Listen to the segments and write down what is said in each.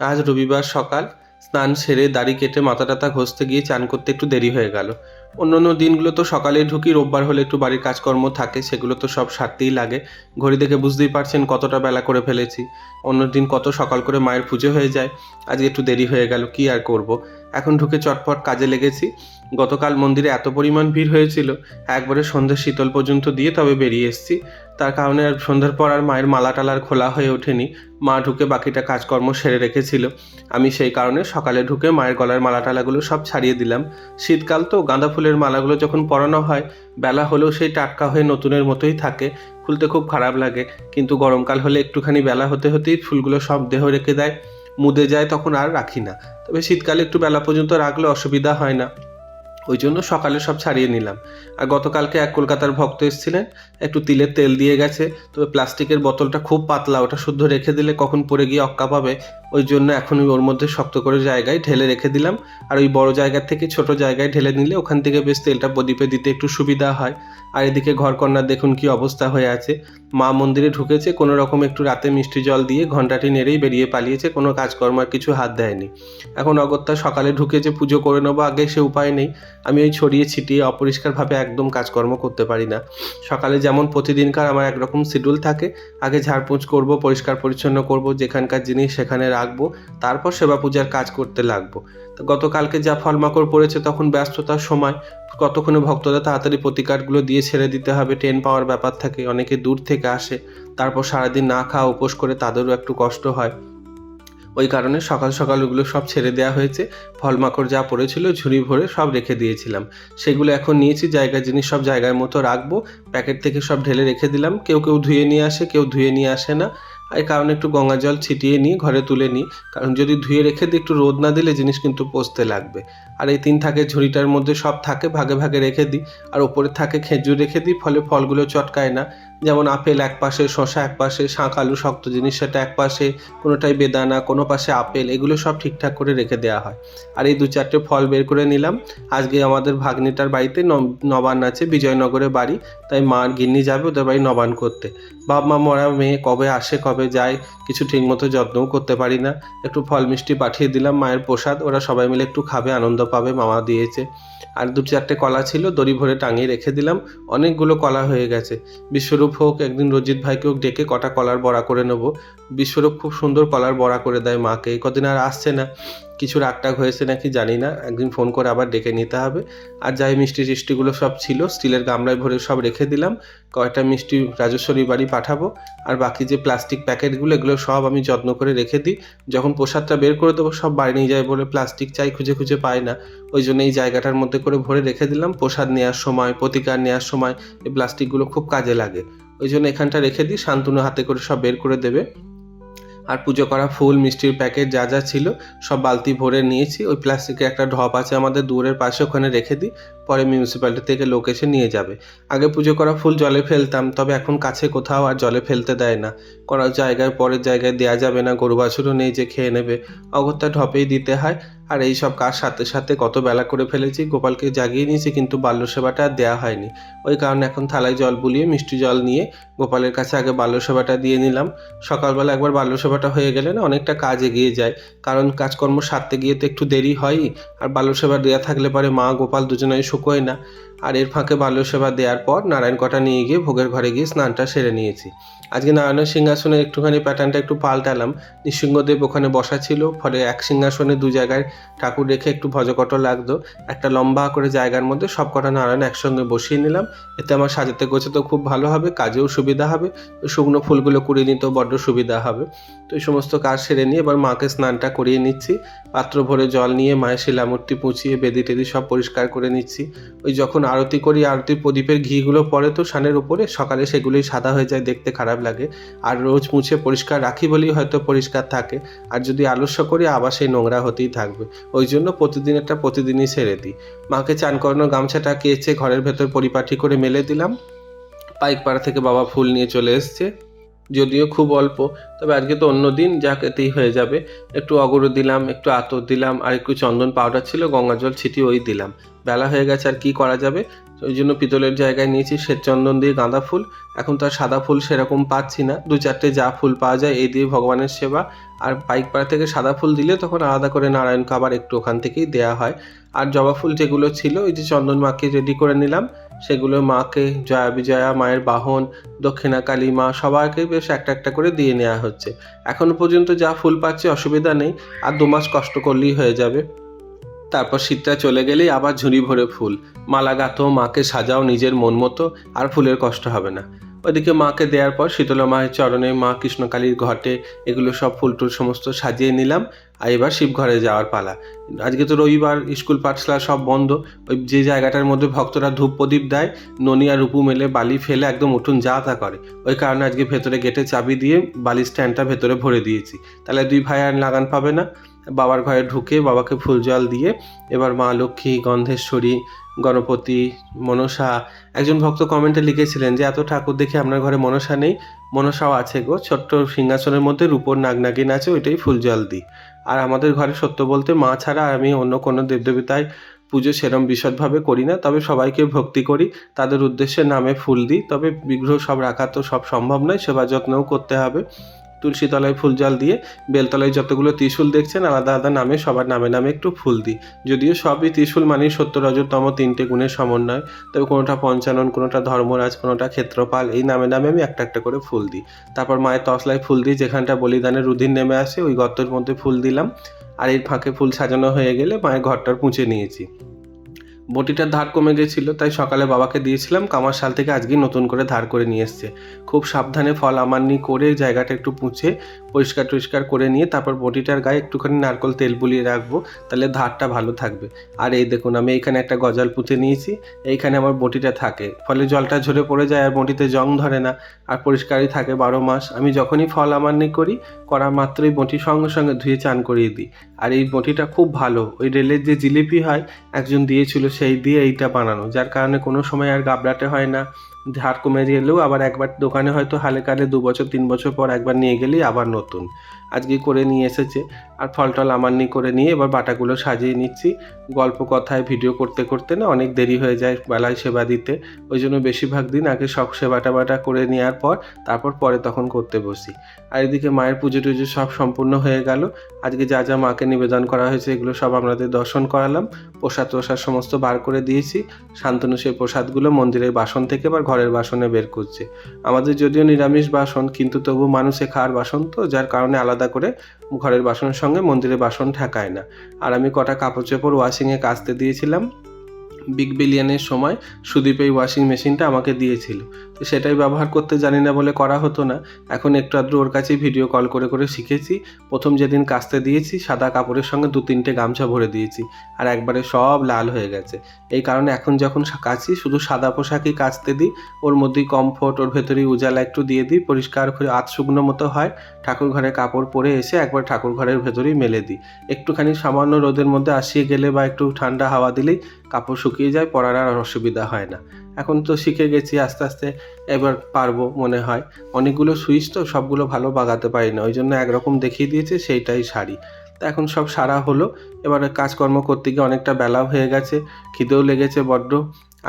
আজ রবিবার সকাল, স্নান সেরে দাড়ি কেটে মাথা টাথা ঘষতে গিয়ে চান করতে একটু দেরি হয়ে গেল। অন্য অন্য দিনগুলো তো সকালে ঢুকি, রোববার হলে একটু বাড়ির কাজকর্ম থাকে, সেগুলো তো সব সারতেই লাগে। ঘড়ি দেখে বুঝতেই পারছেন কতটা বেলা করে ফেলেছি। অন্য দিন কত সকাল করে মায়ের পুজো হয়ে যায় আজকে একটু দেরি হয়ে গেল, কি আর করব? এখন ঢুকে চটপট কাজে লেগেছি। গতকাল মন্দিরে এত পরিমাণ ভিড় হয়েছিল, একবারে সন্ধ্যে শীতল পর্যন্ত দিয়ে তবে বেরিয়ে এসেছি। তার কারণে আর সন্ধ্যার পর আর মায়ের মালা টালার খোলা হয়ে ওঠেনি। মা ঢুকে বাকিটা কাজকর্ম সেরে রেখেছিল। আমি সেই কারণে সকালে ঢুকে মায়ের গলার মালা টালাগুলো সব ছাড়িয়ে দিলাম। শীতকাল তো গাঁদা ফুলের মালাগুলো যখন পরানো হয়, বেলা হলেও সেই টাটকা হয়ে নতুনের মতোই থাকে। খুলতে খুব খারাপ লাগে, কিন্তু গরমকাল হলে একটুখানি বেলা হতে হতেই ফুলগুলো সব দেহ রেখে দেয়। মুদে যায় তখন আর রাখি না। তবে শীতকালে একটু বেলা পর্যন্ত রাখলে অসুবিধা হয় না। ওই জন্য সকালে সব ছাড়িয়ে নিলাম। আর গতকালকে এক কলকাতার ভক্ত এসেছিলেন, একটু তিলের তেল দিয়ে গেছে, তবে প্লাস্টিকের বোতলটা খুব পাতলা, ওটা শুদ্ধ রেখে দিলে কখন পড়ে গিয়ে অক্কা পাবে ওই জন্য এখন ওর মধ্যে শক্ত করে জায়গায় ঢেলে রেখে দিলাম। আর ওই বড় জায়গার থেকে ছোট জায়গায় ঢেলে নিলে ওখান থেকে বেশ তেলটা প্রদীপে দিতে একটু সুবিধা হয়। আর এদিকে ঘরকন্যার দেখুন কি অবস্থা হয়ে আছে। মা মন্দিরে ঢুকেছে, কোনো রকম একটু রাতে মিষ্টি জল দিয়ে ঘন্টাটি নেড়েই বেরিয়ে পালিয়েছে, কোনো কাজকর্ম আর কিছু হাত দেয়নি। এখন অগত্যা সকালে ঢুকেছে, পুজো করে নেব, আগে সে উপায় নেই। আমি ওই ছড়িয়ে ছিটিয়ে অপরিষ্কারভাবে একদম কাজকর্ম করতে পারি না। সকালে যেমন প্রতিদিনকার আমার একরকম শিডিউল থাকে, আগে ঝাড়পোঁছ করব, পরিষ্কার পরিচ্ছন্ন করব, যেখানকার জিনিস সেখানে রাখব, তারপর সেবা পূজার কাজ করতে লাগবো। গতকালকে যা ফলমাকড় পড়েছে তখন ব্যস্ততার সময় কতক্ষণে ভক্তরা তাড়াতাড়ি প্রতিকারগুলো দিয়ে ছেড়ে দিতে হবে ট্রেন পাওয়ার ব্যাপার থাকে, অনেকে দূর থেকে আসে, তারপর সারাদিন না খাওয়া উপোস করে তাদেরও একটু কষ্ট হয়। ওই কারণে সকাল সকাল ওগুলো সব ছেড়ে দেওয়া হয়েছে, ফলমাকড় যা পড়েছিল, ঝুড়ি ভরে সব রেখে দিয়েছিলাম। সেগুলো এখন নিয়েছি, জায়গা জিনিস সব জায়গার মতো রাখব, প্যাকেট থেকে সব ঢেলে রেখে দিলাম, কেউ কেউ ধুয়ে নিয়ে আসে, কেউ ধুয়ে নিয়ে আসে না। এই কারণে একটু গঙ্গা জল ছিটিয়ে নিই, ঘরে তুলে নিই। কারণ যদি ধুয়ে রেখে দিই, একটু রোদ না দিলে জিনিস কিন্তু পচতে লাগবে। আর এই তিন থাকে ঝুড়িটার মধ্যে সব থাকে, ভাগে ভাগে রেখে দিই। আর ওপরে থাকে খেজুর রেখে দিই, ফলে ফলগুলো চটকায় না। যেমন আপেল এক পাশে শশা এক পাশে শাঁখ আলু শক্ত জিনিস সেটা এক পাশে কোনোটাই বেদানা, কোনো পাশে আপেল, এগুলো সব ঠিকঠাক করে রেখে দেওয়া হয়। আর এই দু চারটে ফল বের করে নিলাম। আজকে আমাদের ভাগ্নিটার বাড়িতে ন- নবান্ন আছে, বিজয়নগরে বাড়ি। তাই মা গিন্নি যাবে ওদের বাড়ি নবান করতে। বাপ, মা মরা মেয়ে কবে আসে, কবে যায়, কিছু ঠিকমতো যত্নও করতে পারি না। একটু ফল মিষ্টি পাঠিয়ে দিলাম মায়ের প্রসাদ। ওরা সবাই মিলে একটু খাবে, আনন্দ পাবে, মামা দিয়েছে। আর দু চারটে কলা ছিল, দড়ি ভরে টাঙিয়ে রেখে দিলাম। অনেকগুলো কলা হয়ে গেছে। বিশ্বরূপ হোক, একদিন রজিত হোক, ডেকে কটা কলার বড়া করে নেব। বিশ্বরূপ খুব সুন্দর কলার বড়া করে দেয় মাকে। কদিন আর আসছে না। কিছু রাগটাগ হয়েছে নাকি জানি না, একদিন ফোন করে আবার ডেকে নিতে হবে। আর যাই মিষ্টি টিষ্টিগুলো সব ছিল, স্টিলের গামলায় ভরে সব রেখে দিলাম কয়টা মিষ্টি রাজেশ্বরী বাড়ি পাঠাবো, আর বাকি যে প্লাস্টিক প্যাকেটগুলো এগুলো সব আমি যত্ন করে রেখে দিই। যখন প্রসাদটা বের করে দেবো, সব বাড়ি নিয়ে যায় বলে প্লাস্টিক চাই খুঁজে খুঁজে পায় না। ওই জন্য এই জায়গাটার মধ্যে করে ভরে রেখে দিলাম, প্রসাদ নেওয়ার সময়, প্রতিকার নেওয়ার সময়, এই প্লাস্টিকগুলো খুব কাজে লাগে। ওই জন্য এখানটা রেখে দিই, শান্তনু হাতে করে সব বের করে দেবে। আর পুজো করা ফুল, মিষ্টির প্যাকেট যা যা ছিল সব বালতি ভরে নিয়েছি। ওই প্লাস্টিকের একটা ঢপ আছে আমাদের দূরের পাশে, ওখানে রেখে দিই। পরে মিউনিসিপ্যালিটি থেকে লোক এসে নিয়ে যাবে। আগে পুজো করা ফুল জলে ফেলতাম, তবে এখন কাছে কোথাও আর জলে ফেলতে দেয় না। করার জায়গায়, পরের জায়গায় দেওয়া যাবে না, গরু বাছুরও নেই যে খেয়ে নেবে। অগত্যা ঢপেই দিতে হয়। আর এই সব কাজ সাথে সাথে কত বেলা করে ফেলেছি, গোপালকে জাগিয়ে নিয়েছি, কিন্তু বাল্য সেবাটা আর দেওয়া হয়নি। ওই কারণে এখন থালায় জল বুলিয়ে, মিষ্টি জল নিয়ে গোপালের কাছে আগে বাল্য সেবাটা দিয়ে নিলাম। সকালবেলা একবার বাল্য সেবাটা হয়ে গেলে না অনেকটা কাজ এগিয়ে যায়। কারণ কাজকর্ম সারতে গিয়ে তো একটু দেরি হয়ই, আর বাল্য সেবা দেওয়া থাকলে পরে মা গোপাল দুজনেই শুকোয় না। আর এর ফাঁকে বাল্য সেবা দেওয়ার পর নারায়ণ কটা নিয়ে গিয়ে ভোগের ঘরে গিয়ে স্নানটা সেরে নিয়েছি। আজকে নারায়ণের সিংহাসনে একটুখানি প্যাটার্নটা একটু পাল্টালাম। নৃসিংহদেব ওখানে বসা ছিল, ফলে এক সিংহাসনে দু জায়গায় ঠাকুর রেখে একটু ভজকট লাগতো। একটা লম্বা করে জায়গার মধ্যে সব কটা নারায়ণ একসঙ্গে বসিয়ে নিলাম। এতে আমার সাজাতে গোছাতে খুব ভালো হবে, কাজেও সুবিধা হবে। শুকনো ফুলগুলো কুড়িয়ে নিতেও বড্ড সুবিধা হবে। তো এই সমস্ত কাজ সেরে নিয়ে এবার মাকে স্নানটা করিয়ে নিচ্ছি। পাত্র ভরে জল নিয়ে মায়ের শিলামূর্তি পুঁছিয়ে বেদি টেদি সব পরিষ্কার করে নিচ্ছি। ওই যখন আরতি করি আরতি প্রদীপের ঘিগুলো পরে তো সানের উপরে। সকালে সেগুলোই সাদা হয়ে যায়, দেখতে খারাপ লাগে। আর রোজ মুছে পরিষ্কার রাখি বলেই হয়তো পরিষ্কার থাকে। আর যদি আলস্য করি, আবার সেই নোংরা হতেই থাকবে। ওই জন্য প্রতিদিন একটা প্রতিদিনই সেরে দিই। মাকে চান করানোর গামছাটা কেচে ঘরের ভেতর পরিপাটি করে মেলে দিলাম। পাইকপাড়া থেকে বাবা ফুল নিয়ে চলে এসছে। যদিও খুব অল্প, তবে আজকে তো অন্য দিন, যা এতেই হয়ে যাবে। একটু অগরু দিলাম, একটু আতর দিলাম, আর একটু চন্দন পাউডার ছিল, গঙ্গা জল ছিটিয়ে ওই দিলাম। বেলা হয়ে গেছে, আর কি করা যাবে? ওই জন্য পিতলের জায়গায় নিয়েছি শ্বেত চন্দন দিয়ে গাঁদা ফুল। এখন তো আর সাদা ফুল সেরকম পাচ্ছি না। দু চারটে যা ফুল পাওয়া যায়, এই দিয়ে ভগবানের সেবা। আর পাইকপাড়া থেকে সাদা ফুল দিলে তখন আলাদা করে নারায়ণকে আবার একটু ওখান থেকেই দেওয়া হয়। আর জবা ফুল যেগুলো ছিল, ওই যে চন্দন মাকে রেডি করে নিলাম। সেগুলো মাকে জয়া বিজয়া, মায়ের বাহন, দক্ষিণা কালী মা সবাইকে বেশ একটা একটা করে দিয়ে নেওয়া হচ্ছে। এখনও পর্যন্ত যা ফুল পাচ্ছে অসুবিধা নেই, আর দু মাস কষ্ট করলেই হয়ে যাবে। তারপর শীতটা চলে গেলেই আবার ঝুড়ি ভরে ফুল। মালা গাঁথো, মাকে সাজাও নিজের মন মতো, আর ফুলের কষ্ট হবে না। ওদিকে মাকে দেওয়ার পর শীতলা মায়ের চরণে মা কৃষ্ণকালীর ঘটে, এগুলো সব ফুল টুল সমস্ত সাজিয়ে নিলাম, আর এবার শিবঘরে যাওয়ার পালা। আজকে তো রবিবার, স্কুল পাঠশালা সব বন্ধ, ওই যে জায়গাটার মধ্যে ভক্তরা ধূপ প্রদীপ দেয়, ননি আর রূপু মেলে বালি ফেলে একদম উঠুন যা তা করে। ওই কারণে আজকে ভেতরে গেটে চাবি দিয়ে বালি স্ট্যান্ডটা ভেতরে ভরে দিয়েছি। তাহলে দুই ভাই আর লাগান পাবে না। বাবার ঘরে ঢুকে বাবাকে ফুল জল দিয়ে, এবার মা লক্ষ্মী, গন্ধেশ্বরী গণপতি, মনসা, একজন ভক্ত কমেন্টে লিখেছিলেন যে, এত ঠাকুর দেখে আপনার ঘরে মনসা নেই, মনসাও আছে গো, ছোট্ট সিংহাসনের মধ্যে রূপোর নাগনাগিন আছে, ওইটাই ফুল জল দিই। আর আমাদের ঘরে সত্য বলতে মা ছাড়া আমি অন্য কোনো দেবদেবতায় পুজো সেরম বিশদভাবে করি না। তবে সবাইকে ভক্তি করি, তাদের উদ্দেশ্যে নামে ফুল দিই। তবে বিগ্রহ সব রাখা তো সব সম্ভব নয়, সেবা যত্নও করতে হবে। তুলসী তলায় ফুল জল দিয়ে বেলতলায় যতগুলো ত্রিশূল দেখছেন, আলাদা আলাদা নামে, সবার নামে নামে একটু ফুল দিই। যদিও সবই ত্রিশূল মানেই সত্য রজতম তিনটে গুণের সমন্বয়। তবে কোনোটা পঞ্চানন, কোনোটা ধর্মরাজ, কোনোটা ক্ষেত্রপাল, এই নামে নামে আমি একটা একটা করে ফুল দিই। তারপর মায়ের তসলায় ফুল দিই, যেখানটা বলিদানের রুধির নেমে আসে, ওই গর্তের মধ্যে ফুল দিলাম। আর এই ফাঁকে ফুল সাজানো হয়ে গেলে মায়ের ঘরটার পুঁছে নিয়েছি। বটিটার ধার কমে গেছিল, তাই সকালে বাবাকে দিয়েছিলাম, কামার শাল থেকে আজকে নতুন করে ধার করে নিয়ে এসছে। খুব সাবধানে ফল আমান্নি করে জায়গাটা একটু পুঁছে, পরিষ্কার টরিষ্কার করে নিয়ে তারপর বটিটার গায়ে একটুখানি নারকল তেল বুলিয়ে রাখব, তাহলে ধারটা ভালো থাকবে। আর এই দেখুন, আমি এইখানে একটা গজাল পুঁতে নিয়েছি, এইখানে আমার বটিটা থাকে। ফলে জলটা ঝরে পড়ে যায় আর বটিতে জং ধরে না, আর পরিষ্কারই থাকে বারো মাস। আমি যখনই ফল আমান্নি করি, করা মাত্রই বটি সঙ্গে সঙ্গে ধুয়ে চান করিয়ে দিই। আর এই বটিটা খুব ভালো। ওই রেলের যে জিলিপি হয়, একজন দিয়েছিল সেই দিয়ে এইটা বানানো। যার কারণে কোনো সময় আর গাবড়াতে হয় না। ধার কমে গেলেও আবার একবার দোকানে হয়তো হালে কালে দু বছর, তিন বছর পর একবার নিয়ে গেলেই আবার নতুন। আজকে করে নিয়ে এসেছে। আর ফল টল আমার নিয়ে করে নিয়ে এবার বাটাগুলো সাজিয়ে নিচ্ছি। গল্প কথায় ভিডিও করতে করতে না অনেক দেরি হয়ে যায় বেলায় সেবা দিতে। ওই জন্য বেশিরভাগ দিন আগে সব সেবা টেবাটা করে নেওয়ার পর তারপর পরে তখন করতে বসি। আর এদিকে মায়ের পুজো টুজো সব সম্পূর্ণ হয়ে গেল। আজকে যা যা মাকে নিবেদন করা হয়েছে এগুলো সব আপনাদের দর্শন করালাম। প্রসাদ প্রসাদ সমস্ত বার করে দিয়েছি। শান্তনু সেই প্রসাদগুলো মন্দিরের বাসন থেকে বা ঘরের বাসনে বের করছে। আমাদের যদিও নিরামিষ বাসন, কিন্তু তবু মানুষে খাওয়ার বাসন তো, যার কারণে আলাদা করে ঘরের বাসনের সঙ্গে মন্দিরের বাসন ঠেকায় না। আর আমি কটা কাপড় চোপড় ওয়াশিংয়ে কাচতে দিয়েছিলাম। বিগ বিলিয়নের সময় সুদীপ এই ওয়াশিং মেশিনটা আমাকে দিয়েছিল। সেটাই ব্যবহার করতে জানি না বলে করা হতো না। এখন একটু আধটু ওর কাছেই ভিডিও কল করে করে শিখেছি। প্রথম যেদিন কাচতে দিয়েছি, সাদা কাপড়ের সঙ্গে দু তিনটে গামছা ভরে দিয়েছি আর একবারে সব লাল হয়ে গেছে। এই কারণে এখন যখন কাচি, শুধু সাদা পোশাকই কাচতে দিই। ওর মধ্যেই কমফোর্ট ওর ভেতরেই উজালা একটু দিয়ে দিই। পরিষ্কার করে আধ শুকনো মতো হয়। ঠাকুর ঘরে কাপড় পরে এসে একবার ঠাকুর ঘরের ভেতরেই মেলে দিই। একটুখানি সামান্য রোদের মধ্যে আসিয়ে গেলে বা একটু ঠান্ডা হাওয়া দিলেই কাপড় শুকিয়ে যায়, পরার আর অসুবিধা হয় না। এখন তো শিখে গেছি, আস্তে আস্তে এবার পারব মনে হয়। অনেকগুলো সুইচ তো সবগুলো ভালো বাগাতে পারি না ওই জন্য একরকম দেখিয়ে দিয়েছে, সেইটাই শাড়ি। তা এখন সব সারা হলো, এবার কাজকর্ম করতে গিয়ে অনেকটা বেলাও হয়ে গেছে, খিদেও লেগেছে বড্ড।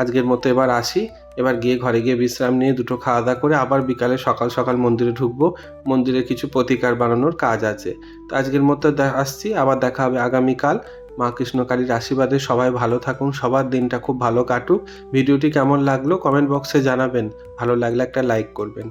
আজকের মতো এবার আসি, এবার গিয়ে ঘরে গিয়ে বিশ্রাম নিয়ে দুটো খাওয়া দাওয়া করে আবার বিকালে সকাল সকাল মন্দিরে ঢুকবো, মন্দিরে কিছু প্রতিকার বানানোর কাজ আছে। তো আজকের মতো আসছি, আবার দেখা হবে আগামীকাল। মা কৃষ্ণকালীর আশীর্বাদে সবাই ভালো থাকুন, সবার দিনটা খুব ভালো কাটুক। ভিডিওটি কেমন লাগল কমেন্ট বক্সে জানাবেন। ভালো লাগলে একটা লাইক করবেন।